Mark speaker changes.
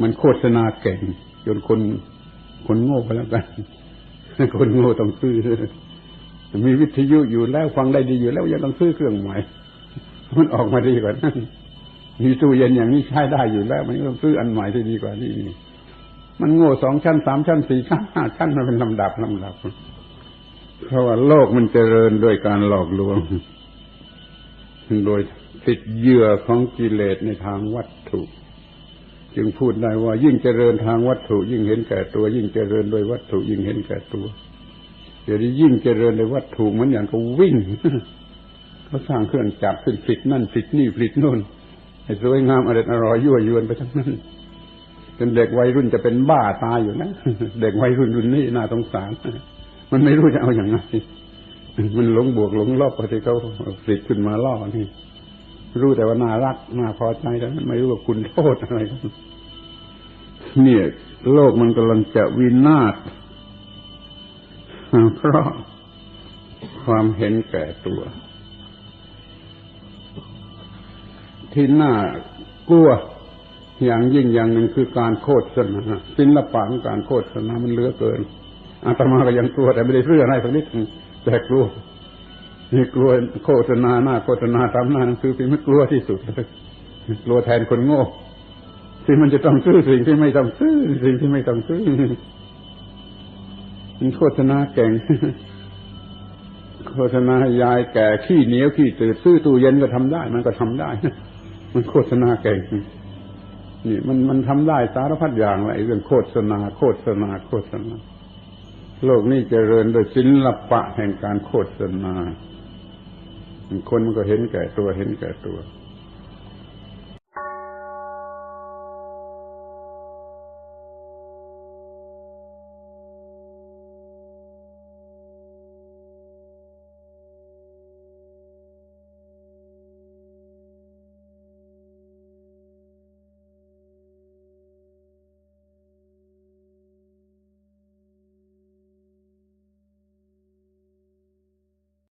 Speaker 1: มันโฆษณาเก่ง จนคนคนโง่ไปแล้วกัน คนโง่ต้องซื้อ มีวิทยุอยู่แล้วฟังได้ดีอยู่แล้วยังต้องซื้อเครื่องใหม่ มันออกมาดีกว่านั้นมีตู้เย็นอย่างนี้ใช้ได้อยู่แล้ว มันต้องซื้ออันใหม่ที่ดีกว่านี่มันโง่สองชั้นสามชั้นสี่ชั้นห้าชั้นมันเป็นลำดับลำดับ เพราะว่าโลกมันเจริญด้วยการหลอกลวง โดยติดเหยื่อของกิเลสในทางวัตถุ จึงพูดได้ว่ายิ่งเจริญทางวัตถุ ยิ่งเห็นแก่ตัว ยิ่งเจริญโดยวัตถุ ยิ่งเห็นแก่ตัวเดี๋ยวนี้ยิ่งเจริญในวัตถุเหมือนอย่างเขาวิ่งเขาสร้างเครื่องจักรขึ้นผลิตนั่นผลิตนี่ผลิตนู่นให้สวยงามอร่อยอร่อยยั่วยวนไปทั้งนั้นจนเด็กวัยรุ่นจะเป็นบ้าตายอยู่นะเด็กวัยรุ่นรุ่นนี้น่าสงสารมันไม่รู้จะเอาอย่างไรมันหลงบวกหลงลบไปที่เขาผลิตขึ้นมาล่อนี่ รู้แต่ว่าน่ารักน่าพอใจแต่ไม่รู้ว่าคุณโทษอะไรเนี่ยโลกมันกำลังจะวินาศเพราะความเห็นแก่ตัว ที่น่ากลัวอย่างยิ่งอย่างหนึ่งคือการโฆษณาศิลปะของการโฆษณามันเลือเกินอาตมาก็ยังกลัวแต่ไม่ได้เพื่ออะไรสักนิดแต่กลัว นี่กลัวโฆษณาหน้าโฆษณาตามหน้าหนังสือพิมพ์กลัวที่สุดกลัวแทนคนโง่ที่มันจะต้องซื้อสิ่งที่ไม่ต้องซื้อสิ่งที่ไม่ต้องซื้อมันโฆษณาเก่งโฆษณายายแก่ขี้เหนียวขี้ตืดซื้อตู้เย็นก็ทำได้ มันก็ทำได้ มันโฆษณาเก่งนี่มันมันทำได้สารพัดอย่างเลยเรื่องโฆษณา โฆษณาโฆษณา โลกนี้เจริญโดยศิลปะแห่งการโฆษณา คนมันก็เห็นแก่ตัวเห็นแก่ตัว